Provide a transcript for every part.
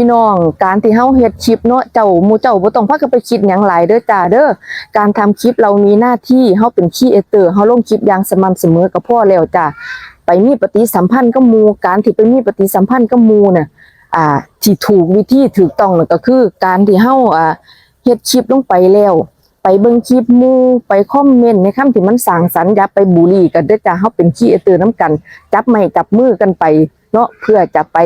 พี่น้องการที่เฮาเฮ็ดคลิปเนาะเจ้าหมู่เจ้าบ่ต้องพากันไปคิดหยังหลายเด้อจ้าเด้อการทำคลิปเรามีหน้าที่เฮาเป็นครีเอเตอร์เฮาลงคลิปอย่างสม่ำเสมอก็พอแล้วจ้าไปมีปฏิสัมพันธ์กับหมู่การที่ไปมีปฏิสัมพันธ์กับหมู่น่ะอ่าที่ถูกวิธีถูกต้องนั่นก็คือการที่เฮาอ่าเฮ็ดคลิปลงไปแล้วไปเบิ่งคลิปหมู่ไปคอมเมนต์ในคำที่มันสร้างสรรค์อย่าไปบูลลี่กันเด้อจ้าเฮาเป็นครีเอเตอร์นํกัน จับไม้จับมือกันไป เนาะเพื่อจะไป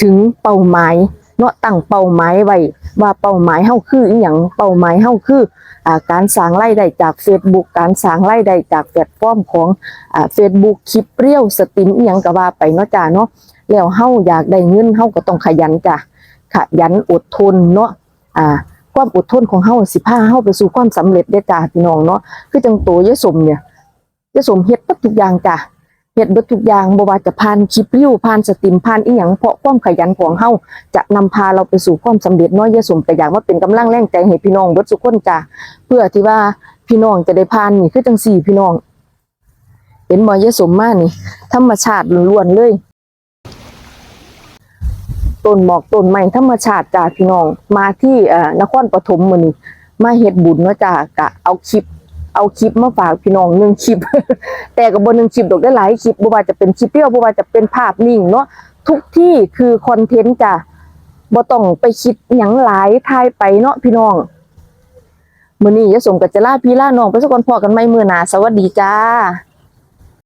ถึงเป้าหมาย เนาะตั้งเป้าหมายไว้ว่าเป้าหมายเฮาคืออีหยังเป้าหมายเฮาคืออ่าการสร้างรายได้จาก Facebook การสร้างรายได้จากแพลตฟอร์มของอ่า Facebook คลิปเรียวสตรีมอีหยังก็ว่าไปเนาะจ้าเนาะแล้วเฮาอยากได้เงินเฮาก็ต้องขยันจ้ะขยันอดทนเนาะอ่าความอดทนของเฮาสิพาเฮาไปสู่ความสำเร็จได้จ้าพี่น้องเนาะคือจังโตยายสมเนี่ยยายสมเฮ็ดเบิดทุกอย่างจ้ะ เฮ็ดเบิดทุกอย่างบ่ว่าจะผ่านคลิปวิวผ่านสตรีมผ่านอีหยังเพราะความขยันของเฮาจะนำพาเราไปสู่ความสำเร็จน้อยยะสมก็อยากว่าเป็นกำลังแรงใจให้พี่น้องเบิดทุกคนจ้ะเพื่อที่ว่าพี่น้องจะได้ผ่านนี่คือจังสี่พี่น้องเห็นบ่ยะสมมานี่ ธรรมชาติล้วนๆเลยต้นหมอกต้นไม้ธรรมชาติจ้ะพี่น้องมาที่เอ่อนครปฐมมื้อนี้มาเฮ็ดบุญเนาะจ้ะกะเอาคลิป เอาคลิปมาฝากพี่น้องหนึ่งคลิป แต่กับบนหนึ่งคลิปดอกได้หลายคลิปบ่ว่าจะเป็นคลิปเดียวบ่ว่าจะเป็นภาพนิ่งเนาะทุกที่คือคอนเทนต์จ้ะบ่ต้องไปคิดหยังหลายทายไปเนาะพี่น้องมื้อนี้ยะสมกับจะลาพี่ลาน้องไปสักก่อนพอกันไหม่มื้อหน้าสวัสดีจ้า